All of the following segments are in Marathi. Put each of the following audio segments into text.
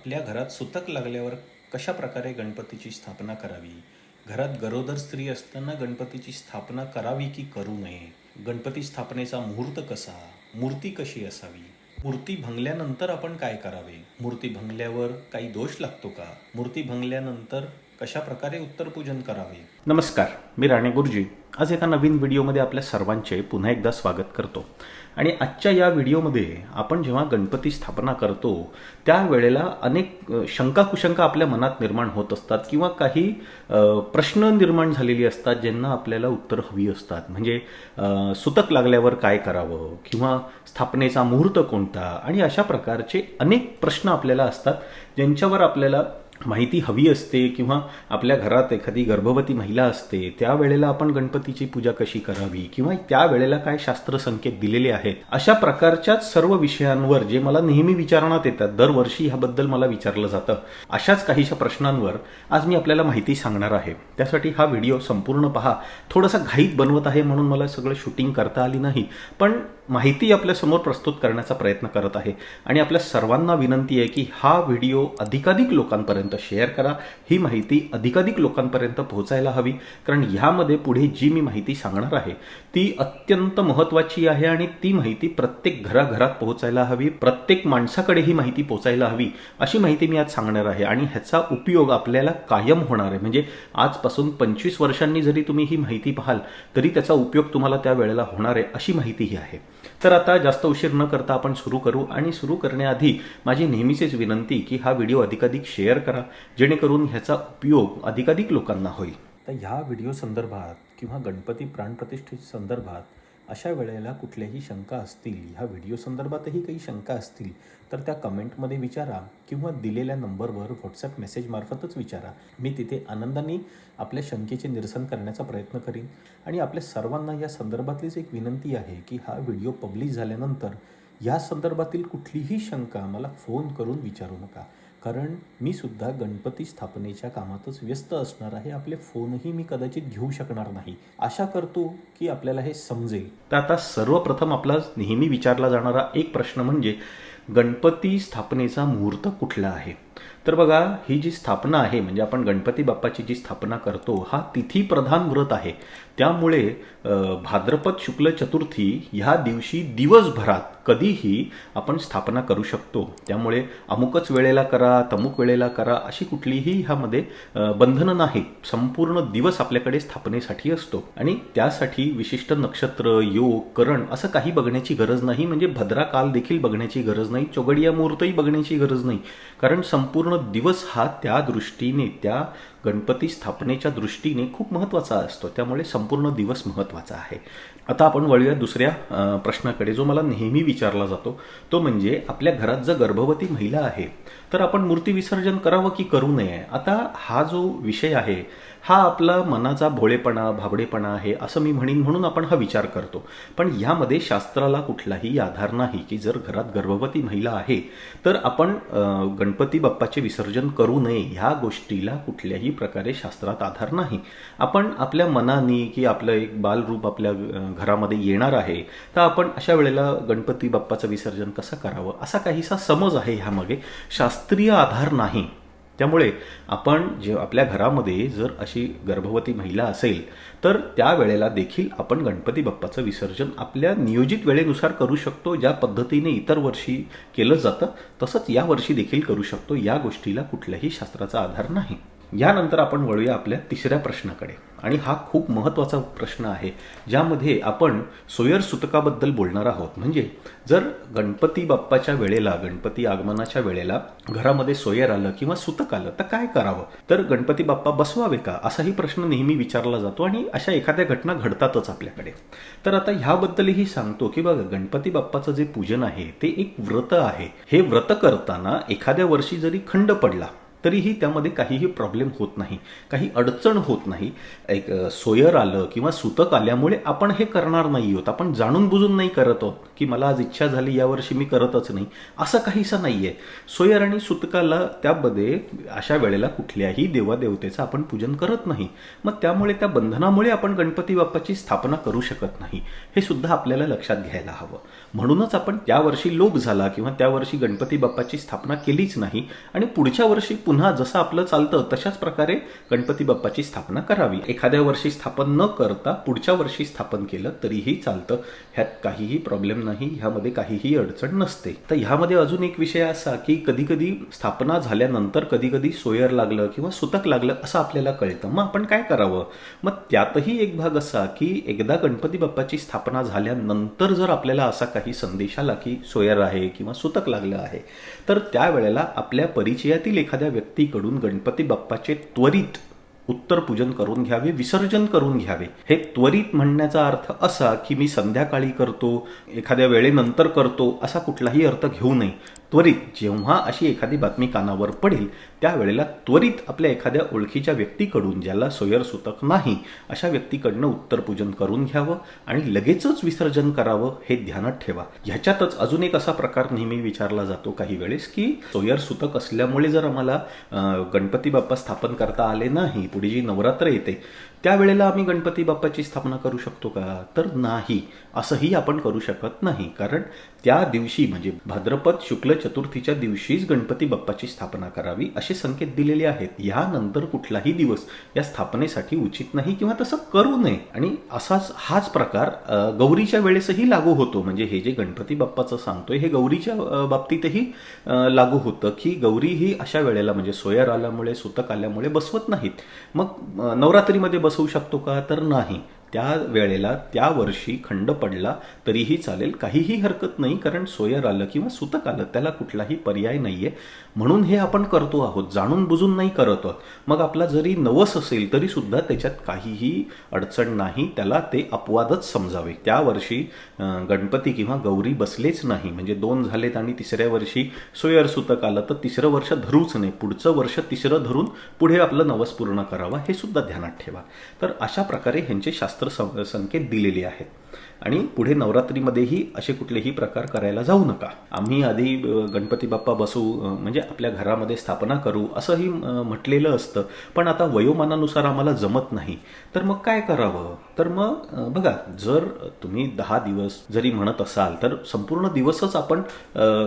आपल्या घरात सुतक लागल्यावर कशा प्रकारे गणपतीची स्थापना करावी? घरात गरोदर स्त्री असताना गणपतीची स्थापना करावी की करू नये? गणपती स्थापनेचा मुहूर्त कसा? मूर्ती कशी असावी? मूर्ती भंगल्यानंतर आपण काय करावे? मूर्ती भंगल्यावर काही दोष लागतो का? मूर्ती भंगल्यानंतर कशा प्रकारे उत्तरपूजन करावे? नमस्कार मी राणे गुरुजी. आज एका नवीन व्हिडिओमध्ये आपल्या सर्वांचे पुन्हा एकदा स्वागत करतो. आणि आजच्या या व्हिडिओमध्ये आपण जेव्हा गणपती स्थापना करतो त्यावेळेला अनेक शंका कुशंका आपल्या मनात निर्माण होत असतात किंवा काही प्रश्न निर्माण झालेली असतात ज्यांना आपल्याला उत्तर हवी असतात. म्हणजे सुतक लागल्यावर काय करावं किंवा स्थापनेचा मुहूर्त कोणता? आणि अशा प्रकारचे अनेक प्रश्न आपल्याला असतात ज्यांच्यावर आपल्याला माहिती हवी असते किंवा आपल्या घरात एखादी गर्भवती महिला असते त्यावेळेला आपण गणपतीची पूजा कशी करावी किंवा त्यावेळेला काय शास्त्र संकेत दिलेले आहेत अशा प्रकारच्याच सर्व विषयांवर जे मला नेहमी विचारण्यात येतात दरवर्षी ह्याबद्दल मला विचारलं जातं अशाच काहीशा प्रश्नांवर आज मी आपल्याला माहिती सांगणार आहे. त्यासाठी हा व्हिडिओ संपूर्ण पहा. थोडासा घाईत बनवत आहे म्हणून मला सगळं शूटिंग करता आली नाही पण माहिती आपल्यासमोर प्रस्तुत करण्याचा प्रयत्न करत आहे. आणि आपल्या सर्वांना विनंती आहे की हा व्हिडिओ अधिकाधिक लोकांपर्यंत शेअर करा. ही माहिती अधिकाधिक लोकांपर्यंत पोहोचायला हवी. कारण ह्यामध्ये पुढे जी मी माहिती सांगणार आहे ती अत्यंत महत्त्वाची आहे आणि ती माहिती प्रत्येक घराघरात पोहोचायला हवी. प्रत्येक माणसाकडे ही माहिती पोहोचायला हवी अशी माहिती मी आज सांगणार आहे. आणि ह्याचा उपयोग आपल्याला कायम होणार आहे. म्हणजे आजपासून पंचवीस वर्षांनी जरी तुम्ही ही माहिती पाहाल तरी त्याचा उपयोग तुम्हाला त्या वेळेला होणार आहे अशी माहिती ही आहे. तर आता जास्त उशीर न करता आपण सुरू करू आणि सुरू करण्याआधी माझी नेहमीचीच विनंती की हा व्हिडिओ अधिकाधिक शेअर करा जेणेकरून ह्याचा उपयोग अधिकाधिक लोकांना होईल. तर ह्या व्हिडिओ संदर्भात किंवा गणपती प्राणप्रतिष्ठे संदर्भात अशा वेळेला कुठल्याही शंका असतील ह्या व्हिडिओ संदर्भातही काही शंका असतील तर त्या कमेंटमध्ये विचारा किंवा दिलेल्या नंबरवर व्हॉट्सॲप मेसेजमार्फतच विचारा. मी तिथे आनंदाने आपल्या शंकेचे निरसन करण्याचा प्रयत्न करीन. आणि आपल्या सर्वांना या संदर्भातलीच एक विनंती आहे की हा व्हिडिओ पब्लिश झाल्यानंतर या संदर्भातील कुठलीही शंका मला फोन करून विचारू नका. कारण मी सुद्धा गणपती स्थापनेच्या कामातच व्यस्त असणार आहे. आपले फोनही मी कदाचित घेऊ शकणार नाही. आशा करतो की आपल्याला हे समजेल. तर आता सर्वप्रथम आपला नेहमी विचारला जाणारा एक प्रश्न म्हणजे गणपती स्थापनेचा मुहूर्त कुठला आहे? तर बघा ही जी स्थापना आहे म्हणजे आपण गणपती बाप्पाची जी स्थापना करतो हा तिथी प्रधान व्रत आहे. त्यामुळे भाद्रपद शुक्ल चतुर्थी ह्या दिवशी दिवसभरात कधीही आपण स्थापना करू शकतो. त्यामुळे अमुकच वेळेला करा तमुक वेळेला करा अशी कुठलीही ह्यामध्ये बंधनं नाही. संपूर्ण दिवस आपल्याकडे स्थापनेसाठी असतो. आणि त्यासाठी विशिष्ट नक्षत्र योग करण असं काही बघण्याची गरज नाही. म्हणजे भद्रा काल देखील बघण्याची गरज नाही चोगडिया मुहूर्तही बघण्याची गरज नाही. कारण संपूर्ण दिवस हा त्या दृष्टीने त्या गणपती स्थापनेच्या दृष्टीने खूप महत्त्वाचा असतो. त्यामुळे संपूर्ण दिवस महत्त्वाचा आहे. आता आपण वळूया दुसऱ्या प्रश्नाकडे जो मला नेहमी विचारला जातो. तो म्हणजे आपल्या घरात जर गर्भवती महिला आहे तर आपण मूर्ती विसर्जन करावं की करू नये? आता हा जो विषय आहे हा आपला मनाचा भोळेपणा भाबडेपणा आहे असं मी म्हणेन म्हणून आपण हा विचार करतो. पण यामध्ये शास्त्राला कुठलाही आधार नाही की जर घरात गर्भवती महिला आहे तर आपण गणपती बाप्पाचे विसर्जन करू नये ह्या गोष्टीला कुठल्याही प्रकारे शास्त्रात आधार नाही. आपण आपल्या मनाने की आपलं एक बालरूप आपल्या घरामध्ये येणार आहे तर आपण अशा वेळेला गणपती बाप्पाचं विसर्जन कसं करावं असा काहीसा समज आहे ह्यामागे. शास्त्रीय आधार नाही. त्यामुळे आपण जे आपल्या घरामध्ये जर अशी गर्भवती महिला असेल तर त्या वेळेला देखील आपण गणपती बाप्पाचं विसर्जन आपल्या नियोजित वेळेनुसार करू शकतो ज्या पद्धतीने इतर वर्षी केलं जातं तसंच यावर्षी देखील करू शकतो. या गोष्टीला कुठल्याही शास्त्राचा आधार नाही. यानंतर आपण वळूया आपल्या तिसऱ्या प्रश्नाकडे. आणि हा खूप महत्त्वाचा प्रश्न आहे ज्यामध्ये आपण सोयर सुतकाबद्दल बोलणार आहोत. म्हणजे जर गणपती बाप्पाच्या वेळेला गणपती आगमनाच्या वेळेला घरामध्ये सोयर आलं किंवा सुतक आलं तर काय करावं? तर गणपती बाप्पा बसवावे का? असाही प्रश्न नेहमी विचारला जातो आणि अशा एखाद्या घटना घडतातच आपल्याकडे. तर आता ह्याबद्दलही सांगतो की बघा गणपती बाप्पाचं जे पूजन आहे ते एक व्रत आहे. हे व्रत करताना एखाद्या वर्षी जरी खंड पडला तरीही त्यामध्ये काहीही प्रॉब्लेम होत नाही. काही अडचण होत नाही. एक सोयर आलं किंवा सुतक आल्यामुळे आपण हे करणार नाही आहोत. आपण जाणून बुजून नाही करत आहोत की मला आज इच्छा झाली यावर्षी मी करतच नाही. असं काहीसं नाही आहे सोयर आणि सुतकाला त्यामध्ये अशा वेळेला कुठल्याही देवादेवतेचं आपण पूजन करत नाही. मग त्यामुळे त्या बंधनामुळे आपण गणपती बाप्पाची स्थापना करू शकत नाही. हे सुद्धा आपल्याला लक्षात घ्यायला हवं. म्हणूनच आपण त्या वर्षी झाला किंवा त्या वर्षी गणपती बाप्पाची स्थापना केलीच नाही आणि पुढच्या वर्षी पुन्हा जसं आपलं चालतं तशाच प्रकारे गणपती बाप्पाची स्थापना करावी. एखाद्या वर्षी स्थापन न करता पुढच्या वर्षी स्थापन केलं तरीही चालतं. ह्यात काहीही प्रॉब्लेम नाही ह्यामध्ये काहीही अडचण नसते. तर ह्यामध्ये अजून एक विषय असा की कधी कधी स्थापना झाल्यानंतर कधी कधी सोयर लागलं किंवा सुतक लागलं असं आपल्याला कळतं. मग आपण काय करावं? मग त्यातही एक भाग असा की एकदा गणपती बाप्पाची स्थापना झाल्यानंतर जर आपल्याला असा काही संदेश आला की सोयर आहे किंवा सुतक लागलं आहे तर त्यावेळेला आपल्या परिचयातील एखाद्या व्यक्तीकडून गणपती बाप्पाचे त्वरित उत्तर पूजन करून घ्यावे विसर्जन करून घ्यावे. हे त्वरित म्हणण्याचा अर्थ असा की मी संध्याकाळी करतो एखाद्या वेळेनंतर करतो असा कुठलाही अर्थ घेऊ नये. त्वरित जेव्हा अशी एखादी बातमी कानावर पडेल त्यावेळेला त्वरित आपल्या एखाद्या ओळखीच्या व्यक्तीकडून ज्याला सोयर सुतक नाही अशा व्यक्तीकडनं उत्तरपूजन करून घ्यावं आणि लगेचच विसर्जन करावं हे ध्यानात ठेवा. ह्याच्यातच अजून एक असा प्रकार नेहमी विचारला जातो काही वेळेस की सोयर सुतक असल्यामुळे जर आम्हाला गणपती बाप्पा स्थापन करता आले नाही पुढे जी नवरात्र येते त्यावेळेला आम्ही गणपती बाप्पाची स्थापना करू शकतो का? तर नाही. असंही आपण करू शकत नाही. कारण त्या दिवशी म्हणजे भाद्रपद शुक्ल चतुर्थीच्या दिवशीच गणपती बाप्पाची स्थापना करावी असे संकेत दिलेले आहेत. यानंतर कुठलाही दिवस या स्थापनेसाठी उचित नाही किंवा तसं करू नये. आणि असाच हाच प्रकार गौरीच्या वेळेसही लागू होतो. म्हणजे हे जे गणपती बाप्पाचं सांगतोय हे गौरीच्या बाबतीतही लागू होतं की गौरी ही अशा वेळेला म्हणजे सोयर आल्यामुळे सुतक आल्यामुळे बसवत नाहीत. मग नवरात्रीमध्ये नवरात्रीमध्ये बसवू शकतो का? तर नाही. त्या वेळेला त्या वर्षी खंड पडला तरीही चालेल. काहीही हरकत नाही कारण सोयर आलं किंवा सुतक आलं त्याला कुठलाही पर्याय नाहीये. म्हणून हे आपण करतो आहोत जाणून बुजून नाही करत आहोत. मग आपला जरी नवस असेल तरी सुद्धा त्याच्यात काहीही अडचण नाही त्याला ते अपवादच समजावे. त्या वर्षी गणपती किंवा गौरी बसलेच नाही. म्हणजे दोन झालेत आणि तिसऱ्या वर्षी सोयर सुतक आलं तर तिसरं वर्ष धरूच नाही. पुढचं वर्ष तिसरं धरून पुढे आपलं नवस पूर्ण करावा हे सुद्धा ध्यानात ठेवा. तर अशा प्रकारे ह्यांचे शास्त्र शास्त्र सं- संकेत दिलेले आहेत. आणि पुढे नवरात्रीमध्येही असे कुठलेही प्रकार करायला जाऊ नका. आम्ही आधी गणपती बाप्पा बसू म्हणजे आपल्या घरामध्ये स्थापना करू असंही म्हटलेलं असतं. पण आता वयोमानानुसार आम्हाला जमत नाही. तर मग काय करावं? तर मग बघा जर तुम्ही दहा दिवस जरी म्हणत असाल तर संपूर्ण दिवसच आपण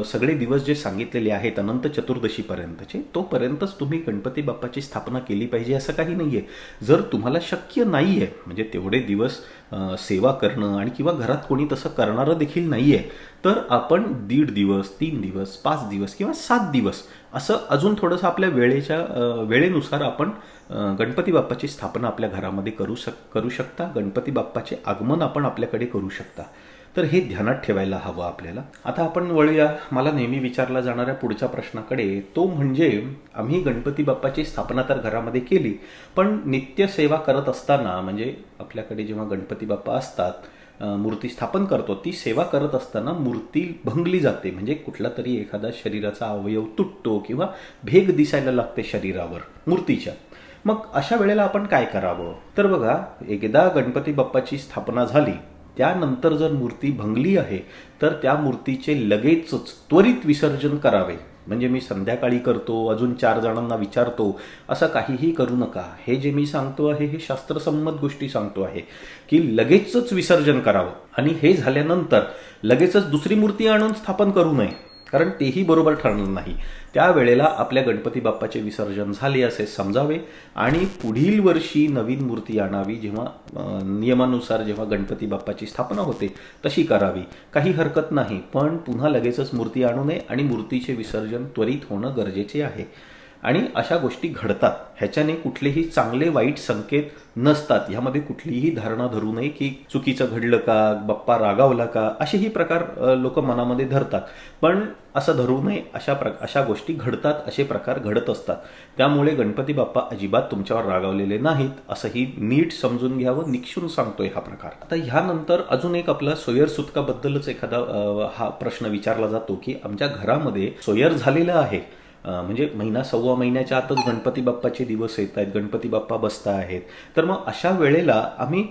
सगळे दिवस जे सांगितलेले आहेत अनंत चतुर्दशीपर्यंतचे तोपर्यंतच तुम्ही गणपती बाप्पाची स्थापना केली पाहिजे असं काही नाहीये. जर तुम्हाला शक्य नाहीये म्हणजे तेवढे दिवस सेवा करणं आणि किंवा घरात कोणी तसं करणारं देखील नाही आहे तर आपण दीड दिवस तीन दिवस पाच दिवस किंवा सात दिवस असं अजून थोडंसं आपल्या वेळेच्या वेळेनुसार आपण गणपती बाप्पाची स्थापना आपल्या घरामध्ये करू शक करू शकता. गणपती बाप्पाचे आगमन आपण आपल्याकडे करू शकता. तर हे ध्यानात ठेवायला हवं आपल्याला. आता आपण वळूया. मला नेहमी विचारला जाणाऱ्या पुढच्या प्रश्नाकडे. तो म्हणजे आम्ही गणपती बाप्पाची स्थापना तर घरामध्ये केली पण नित्य सेवा करत असताना म्हणजे आपल्याकडे जेव्हा गणपती बाप्पा असतात मूर्ती स्थापन करतो ती सेवा करत असताना मूर्ती भंगली जाते. म्हणजे कुठला तरी एखादा शरीराचा अवयव तुटतो किंवा भेग दिसायला लागते शरीरावर मूर्तीच्या. मग अशा वेळेला आपण काय करावं? तर बघा एकदा गणपती बाप्पाची स्थापना झाली त्यानंतर जर मूर्ती भंगली आहे तर त्या मूर्तीचे लगेचच त्वरित विसर्जन करावे. म्हणजे मी संध्याकाळी करतो अजून चार जणांना विचारतो असं काहीही करू नका. हे जे मी सांगतो आहे हे शास्त्रसंमत गोष्टी सांगतो आहे की लगेचच विसर्जन करावं. आणि हे झाल्यानंतर लगेचच दुसरी मूर्ती आणून स्थापन करू नये. कारण तेही बरोबर ठरणार नाही. त्यावेळेला आपल्या गणपती बाप्पाचे विसर्जन झाले असे समजावे आणि पुढील वर्षी नवीन मूर्ती आणावी जेव्हा नियमानुसार जेव्हा गणपती बाप्पाची स्थापना होते तशी करावी. काही हरकत नाही पण पुन्हा लगेचच मूर्ती आणू नये आणि मूर्तीचे विसर्जन त्वरित होणं गरजेचे आहे. आणि अशा गोष्टी घडतात. ह्याच्याने कुठलेही चांगले वाईट संकेत नसतात. ह्यामध्ये कुठलीही धारणा धरू नये की चुकीचं घडलं का बाप्पा रागावला का असेही प्रकार लोक मनामध्ये धरतात. पण असं धरू नये अशा प्र अशा गोष्टी घडतात असे प्रकार घडत असतात. त्यामुळे गणपती बाप्पा अजिबात तुमच्यावर रागावलेले नाहीत असंही नीट समजून घ्यावं निक्षून सांगतोय हा प्रकार. आता ह्यानंतर अजून एक आपला सोयर सुतकाबद्दलच एखादा हा प्रश्न विचारला जातो की आमच्या घरामध्ये सोयर झालेला आहे. म्हणजे महिना सव्वा महिन्याच्या आतच गणपती बाप्पाचे दिवस येत आहेत गणपती बाप्पा बसता आहेत. तर मग अशा वेळेला आम्ही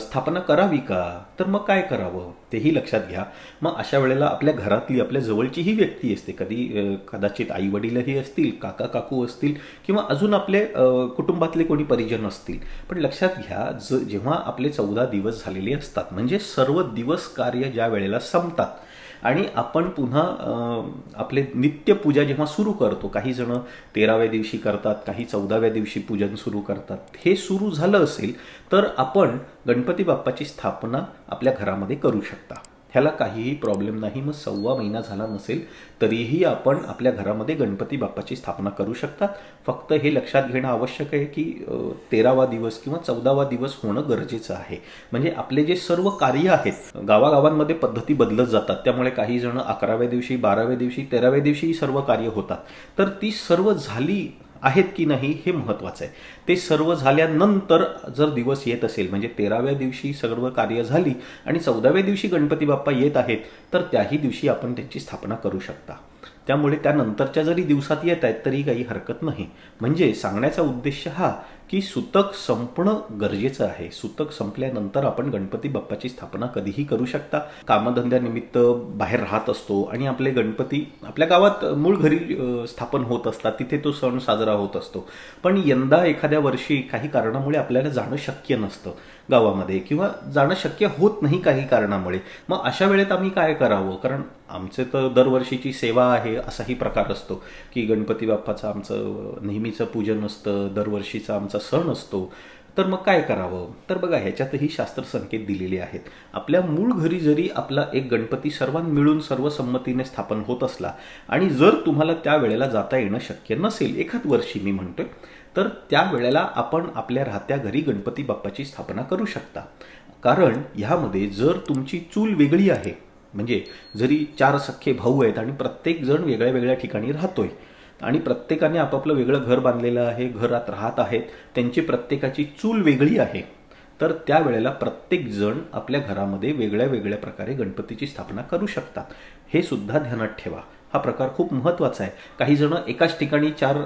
स्थापना करावी का? तर मग काय करावं? तेही लक्षात घ्या. मग अशा वेळेला आपल्या घरातली आपल्या जवळचीही व्यक्ती असते. कधी कदाचित आई वडीलही असतील काका काकू असतील किंवा अजून आपले कुटुंबातले कोणी परिजन असतील. पण लक्षात घ्या ज जेव्हा आपले चौदा दिवस झालेले असतात म्हणजे सर्व दिवस कार्य ज्या वेळेला संपतात आणि आपण पुन्हा आपले आपले नित्यपूजा जेव्हा सुरू करतो काही जण तेराव्या दिवशी करतात काही चौदाव्या दिवशी पूजन सुरू करतात हे सुरू झालं असेल तर आपण गणपती बाप्पाची स्थापना आपल्या घरामध्ये करू शकता. ह्याला काहीही प्रॉब्लेम नाही मग सव्वा महिना झाला नसेल तरीही आपण आपल्या घरामध्ये गणपती बाप्पाची स्थापना करू शकता फक्त हे लक्षात घेणं आवश्यक आहे की तेरावा दिवस किंवा चौदावा दिवस होणं गरजेचं आहे. म्हणजे आपले जे सर्व कार्य आहेत गावागावांमध्ये पद्धती बदलत जातात. त्यामुळे काही जण अकराव्या दिवशी बाराव्या दिवशी तेराव्या दिवशी सर्व कार्य होतात. तर ती सर्व झाली आहेत की नाही हे महत्वाचं आहे. ते सर्व झाल्यानंतर जर दिवस येत असेल म्हणजे तेराव्या दिवशी सर्व कार्य झाली आणि चौदाव्या दिवशी गणपती बाप्पा येत आहेत तर त्याही दिवशी आपण त्यांची स्थापना करू शकता. त्यामुळे त्यानंतरच्या जरी दिवसात येत आहेत तरी काही हरकत नाही. म्हणजे सांगण्याचा उद्देश हा की सुतक संपणं गरजेचं आहे. सुतक संपल्यानंतर आपण गणपती बाप्पाची स्थापना कधीही करू शकता. कामधंद्यानिमित्त बाहेर राहत असतो आणि आपले गणपती आपल्या गावात मूळ घरी स्थापन होत असतात. तिथे तो सण साजरा होत असतो. पण यंदा एखाद्या वर्षी काही कारणामुळे आपल्याला जाणं शक्य नसतं गावामध्ये किंवा जाणं शक्य होत नाही काही कारणामुळे. मग अशा वेळेत आम्ही काय करावं? कारण आमचे तर दरवर्षीची सेवा आहे असाही प्रकार असतो की गणपती बाप्पाचं आमचं नेहमीचं पूजन असतं दरवर्षीचं आमचं सण असतो तर मग काय करावं? तर बघा ह्याच्यातही शास्त्र संकेत दिलेले आहेत. आपल्या मूळ घरी जरी आपला एक गणपती सर्वां मिळून सर्व संमतीने स्थापन होत असला आणि जर तुम्हाला त्या वेळेला जाता येणं शक्य नसेल एखाद वर्षी मी म्हणतोय तर त्या वेळेला आपण आपल्या राहत्या घरी गणपती बाप्पाची स्थापना करू शकता. कारण ह्यामध्ये जर तुमची चूल वेगळी आहे म्हणजे जरी चार सख्खे भाऊ आहेत आणि प्रत्येक जण वेगळ्या वेगळ्या ठिकाणी राहतोय आणि प्रत्येकाने आपापलं वेगळं घर बांधलेलं आहे घरात राहत आहेत त्यांची प्रत्येकाची चूल वेगळी आहे. तर त्यावेळेला प्रत्येक जण आपल्या घरामध्ये वेगळ्या वेगळ्या प्रकारे गणपतीची स्थापना करू शकतात. हे सुद्धा ध्यानात ठेवा. हा प्रकार खूप महत्त्वाचा आहे. काही जण एकाच ठिकाणी चार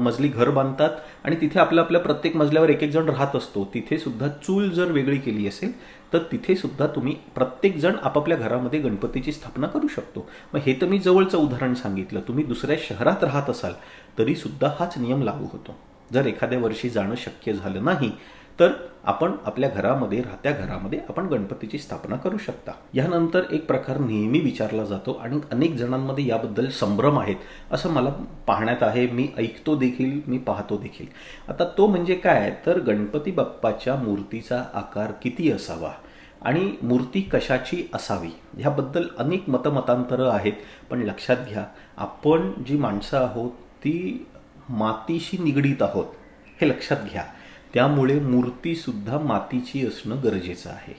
मजली घर बांधतात आणि तिथे आपल्या आपल्या प्रत्येक मजल्यावर एक एक जण राहत असतो. तिथे सुद्धा चूल जर वेगळी केली असेल तर तिथे सुद्धा तुम्ही प्रत्येक जण आपापल्या घरामध्ये गणपतीची स्थापना करू शकतो. मग हे तर मी जवळचं उदाहरण सांगितलं. तुम्ही दुसऱ्या शहरात राहत असाल तरी सुद्धा हाच नियम लागू होतो. जर एखाद्या वर्षी जाणं शक्य झालं नाही तर आपण आपल्या घरामध्ये राहत्या घरामध्ये आपण गणपतीची स्थापना करू शकता. यानंतर एक प्रकार नेहमी विचारला जातो आणि अनेक जणांमध्ये याबद्दल संभ्रम आहेत असं मला पाहण्यात आहे. मी ऐकतो देखील मी पाहतो देखील. आता तो म्हणजे काय? तर गणपती बाप्पाच्या मूर्तीचा आकार किती असावा आणि मूर्ती कशाची असावी? ह्याबद्दल अनेक मतमतांतरं आहेत पण लक्षात घ्या आपण जी माणसं आहोत ती मातीशी निगडीत आहोत हे लक्षात घ्या. त्यामुळे मूर्तीसुद्धा मातीची असणं गरजेचं आहे.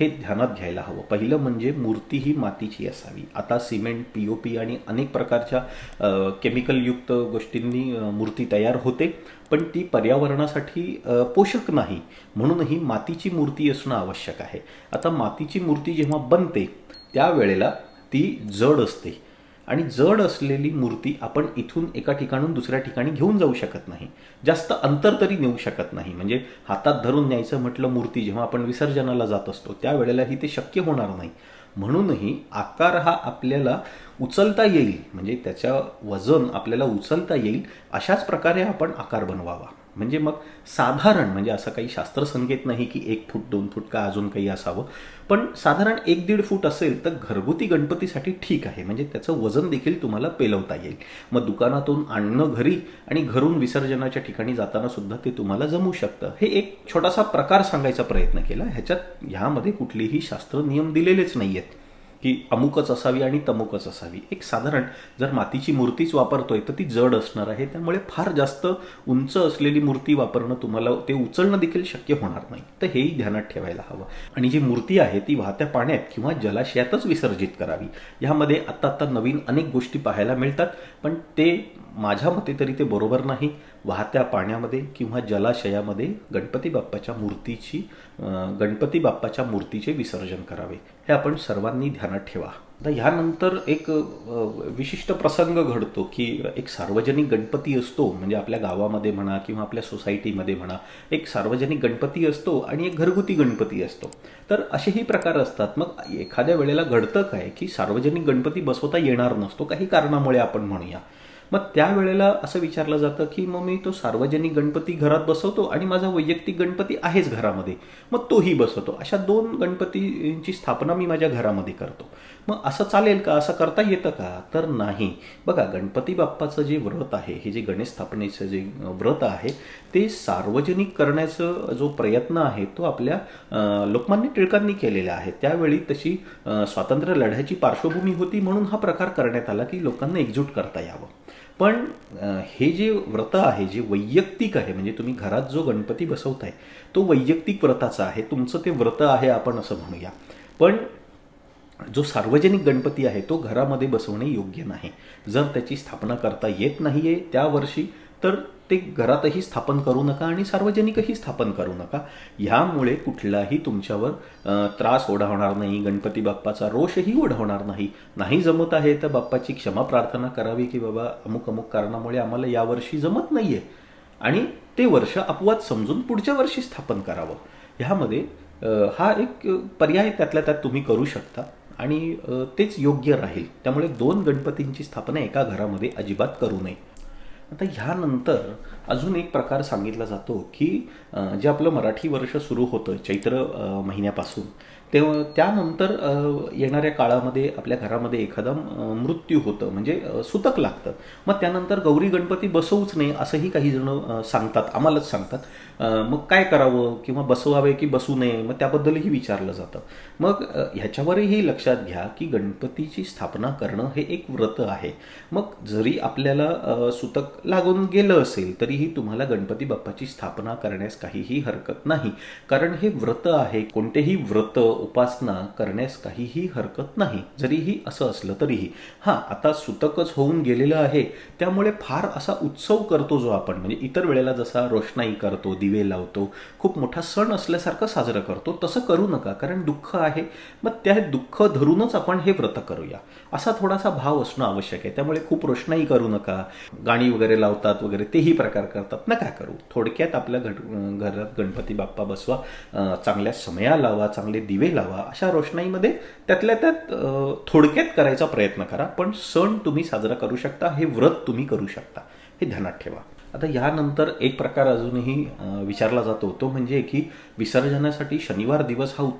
हे ध्यानात घ्यायला हवं. पहिलं म्हणजे मूर्ती ही मातीची असावी. आता सिमेंट पी ओ पी आणि अनेक प्रकारच्या केमिकलयुक्त गोष्टींनी मूर्ती तयार होते. पण ती पर्यावरणासाठी पोषक नाही. म्हणूनही मातीची मूर्ती असणं आवश्यक आहे. आता मातीची मूर्ती जेव्हा बनते त्यावेळेला ती जड असते. आणि जड असलेली मूर्ती आपण इथून एका ठिकाणून दुसऱ्या ठिकाणी घेऊन जाऊ शकत नाही. जास्त अंतर तरी नेऊ शकत नाही. म्हणजे हातात धरून न्यायचं म्हटलं मूर्ती जेव्हा आपण विसर्जनाला जात असतो त्यावेळेलाही ते शक्य होणार नाही. म्हणूनही आकार हा आपल्याला उचलता येईल. म्हणजे त्याच्या वजन आपल्याला उचलता येईल. अशाच प्रकारे आपण आकार बनवावा. म्हणजे मग साधारण म्हणजे असं काही शास्त्रसंकेत नाही की एक फूट दोन फूट का अजून काही असावं. पण साधारण एक दीड फूट असेल तर घरगुती गणपतीसाठी ठीक आहे. म्हणजे त्याचं वजन देखील तुम्हाला पेलवता येईल. मग दुकानातून आणणं घरी आणि घरून विसर्जनाच्या ठिकाणी जाताना सुद्धा ते तुम्हाला जमू शकतं. हे एक छोटासा प्रकार सांगायचा प्रयत्न केला. ह्याच्यात ह्यामध्ये कुठलेही शास्त्र नियम दिलेलेच नाही आहेत की अमुकच असावी आणि तमुकच असावी. एक साधारण जर मातीची मूर्तीच वापरतोय तर ती जड असणार आहे. त्यामुळे फार जास्त उंच असलेली मूर्ती वापरणं तुम्हाला ते उचलणं देखील शक्य होणार नाही. तर हेही ध्यानात ठेवायला हवं. आणि जी मूर्ती आहे ती वाहत्या पाण्यात किंवा जलाशयातच विसर्जित करावी. ह्यामध्ये आत्ता आत्ता नवीन अनेक गोष्टी पाहायला मिळतात पण ते माझ्या मते तरी ते बरोबर नाही. वाहत्या पाण्यामध्ये किंवा जलाशयामध्ये गणपती बाप्पाच्या मूर्तीची गणपती बाप्पाच्या मूर्तीचे विसर्जन करावे. हे आपण सर्वांनी ध्यानात ठेवा. आता ह्यानंतर एक विशिष्ट प्रसंग घडतो की एक सार्वजनिक गणपती असतो म्हणजे आपल्या गावामध्ये म्हणा किंवा आपल्या सोसायटीमध्ये म्हणा एक सार्वजनिक गणपती असतो आणि एक घरगुती गणपती असतो. तर असेही प्रकार असतात. मग एखाद्या वेळेला घडतं काय की सार्वजनिक गणपती बसवता येणार नसतो? काही कारणामुळे आपण म्हणूया. मग त्यावेळेला असं विचारलं जातं की मग मी तो सार्वजनिक गणपती घरात बसवतो आणि माझा वैयक्तिक गणपती आहेच घरामध्ये. मग तोही बसवतो. अशा दोन गणपतींची स्थापना मी माझ्या घरामध्ये करतो. मग असं चालेल का? असं करता येतं का? तर नाही. बघा गणपती बाप्पाचं जे व्रत आहे हे जे गणेश स्थापनेचं जे व्रत आहे ते सार्वजनिक करण्याचं जो प्रयत्न आहे तो आपल्या लोकमान्य टिळकांनी केलेला आहे. त्यावेळी तशी स्वातंत्र्य लढ्याची पार्श्वभूमी होती म्हणून हा प्रकार करण्यात आला की लोकांना एकजूट करता यावं. पण हे जे व्रत आहे जे वैयक्तिक आहे म्हणजे तुम्ही घरात जो गणपती बसवताय तो वैयक्तिक व्रताचा आहे. तुमचं ते व्रत आहे आपण असं म्हणूया. पण जो सार्वजनिक गणपती आहे तो घरामध्ये बसवणे योग्य नाही. जर त्याची स्थापना करता येत नाही आहे त्या वर्षी तर ते घरातही स्थापन करू नका आणि सार्वजनिकही स्थापन करू नका. ह्यामुळे कुठलाही तुमच्यावर त्रास ओढवणार नाही गणपती बाप्पाचा रोषही ओढवणार नाही. नाही जमत आहे तर बाप्पाची क्षमा प्रार्थना करावी की बाबा अमुक अमुक कारणामुळे आम्हाला यावर्षी जमत नाही आहे आणि ते वर्ष अपवाद समजून पुढच्या वर्षी स्थापन करावं. ह्यामध्ये हा एक पर्याय त्यातल्या त्यात तुम्ही करू शकता. आणि तेच योग्य राहील. त्यामुळे दोन गणपतींची स्थापना एका घरामध्ये अजिबात करू नये. आता ह्यानंतर अजून एक प्रकार सांगितला जातो की जे आपलं मराठी वर्ष सुरू होतं चैत्र महिन्यापासून तेव्हा त्यानंतर येणाऱ्या काळामध्ये आपल्या घरामध्ये एखादा मृत्यू होतं. म्हणजे सुतक लागतं. मग त्यानंतर गौरी गणपती बसवूच नये असंही काही जण सांगतात आम्हालाच सांगतात. मग काय करावं किंवा बसवावे की बसू नये मग त्याबद्दलही विचारलं जातं. मग ह्याच्यावरही लक्षात घ्या की गणपतीची स्थापना करणं हे एक व्रत आहे. मग जरी आपल्याला सुतक लागून गेलं असेल तरीही तुम्हाला गणपती बाप्पाची स्थापना करण्यास काहीही हरकत नाही. कारण हे व्रत आहे कोणतेही व्रत उपासना करण्यास काहीही हरकत नाही. जरीही असं असलं तरीही. हां आता सुतकच होऊन गेलेलं आहे त्यामुळे फार असा उत्सव करतो जो आपण. म्हणजे इतर वेळेला जसा रोषणाई करतो दिवे लावतो खूप मोठा सण असल्यासारखं साजरं करतो तसं करू नका कारण दुःख आहे. मग त्या दुःख धरूनच आपण हे व्रत करूया. असा थोडासा भाव असणं आवश्यक आहे. त्यामुळे खूप रोषणाई करू नका. गाणी वगैरे लावतात वगैरे तेही प्रकार करतात. नका करू. थोडक्यात आपल्या घट घरात गणपती बाप्पा बसवा चांगल्या समया लावा चांगले दिवे लावा अशा रोषणाईमध्ये त्यातल्या त्यात थोडक्यात करायचा प्रयत्न करा. पण सण तुम्ही साजरा करू शकता हे व्रत तुम्ही करू शकता. हे ध्यानात ठेवा. आता यानंतर एक प्रकार अजूनही विचारला जातो. तो म्हणजे की विसर्जनासाठी शनिवार दिवस हा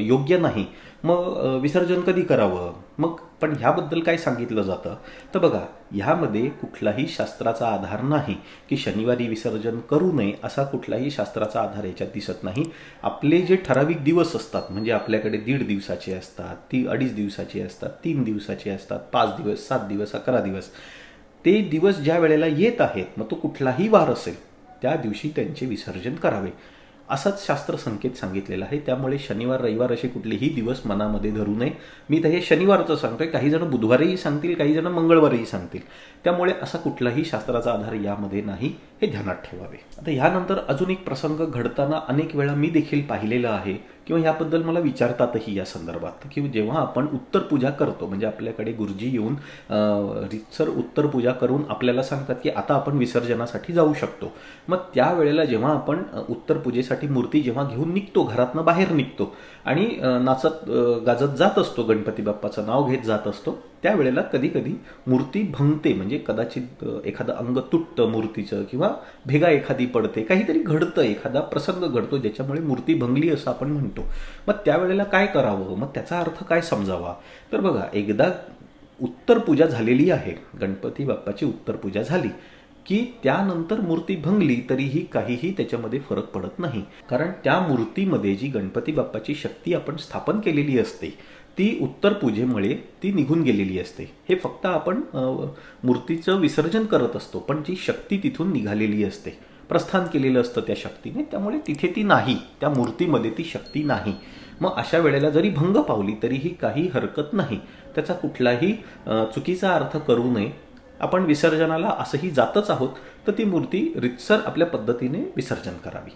योग्य नाही. मग विसर्जन कधी करावं? मग पण ह्याबद्दल काय सांगितलं जातं? तर बघा ह्यामध्ये कुठलाही शास्त्राचा आधार नाही की शनिवारी विसर्जन करू नये असा कुठलाही शास्त्राचा आधार याच्यात दिसत नाही. आपले जे ठराविक दिवस असतात म्हणजे आपल्याकडे दीड दिवसाचे असतात ती अडीच दिवसाची असतात तीन दिवसाचे असतात पाच दिवस सात दिवस अकरा दिवस ते दिवस ज्या वेळेला येत आहेत मग तो कुठलाही वार असेल त्या दिवशी त्यांचे विसर्जन करावे. असाच शास्त्र संकेत सांगितलेला आहे. त्यामुळे शनिवार रविवार असे कुठलेही दिवस मनामध्ये धरू नये. मी तर हे शनिवारचं सांगतोय. काही जण बुधवारही सांगतील काही जण मंगळवारही सांगतील. त्यामुळे असा कुठलाही शास्त्राचा आधार यामध्ये नाही. हे ध्यानात ठेवावे. आता ह्यानंतर अजून एक प्रसंग घडताना अनेक वेळा मी देखील पाहिलेला आहे. किंवा ह्याबद्दल मला विचारतातही या संदर्भात की जेव्हा आपण उत्तर पूजा करतो म्हणजे आपल्याकडे गुरुजी येऊन रितसर उत्तर पूजा करून आपल्याला सांगतात की आता आपण विसर्जनासाठी जाऊ शकतो. मग त्यावेळेला जेव्हा आपण उत्तर पूजेसाठी मूर्ती जेव्हा घेऊन निघतो घरातनं बाहेर निघतो आणि नाचत गाजत जात असतो गणपती बाप्पाचं नाव घेत जात असतो त्यावेळेला कधी कधी मूर्ती भंगते म्हणजे कदाचित एखादं अंग तुटतं मूर्तीचं किंवा भेगा एखादी पडते काहीतरी घडतं एखादा प्रसंग घडतो ज्याच्यामुळे मूर्ती भंगली असं आपण म्हणतो. मग त्यावेळेला काय करावं? मग त्याचा अर्थ काय समजावा? तर बघा एकदा उत्तर पूजा झालेली आहे. गणपती बाप्पाची उत्तर पूजा झाली की त्यानंतर मूर्ती भंगली तरीही काहीही त्याच्यामध्ये फरक पडत नाही. कारण त्या मूर्तीमध्ये जी गणपती बाप्पाची शक्ती आपण स्थापन केलेली असते ती उत्तर पूजेमुळे ती निघून गेलेली असते. हे फक्त आपण मूर्तीचं विसर्जन करत असतो पण जी शक्ती तिथून निघालेली असते. प्रस्थान केलेलं असतं त्या शक्तीने त्यामुळे तिथे ती नाही त्या मूर्तीमध्ये ती शक्ती नाही. मग अशा वेळेला जरी भंग पावली तरीही काही हरकत नाही. त्याचा कुठलाही चुकीचा अर्थ करू नये. आपण विसर्जनाला असंही जातच आहोत तर ती मूर्ती रितसर आपल्या पद्धतीने विसर्जन करावी.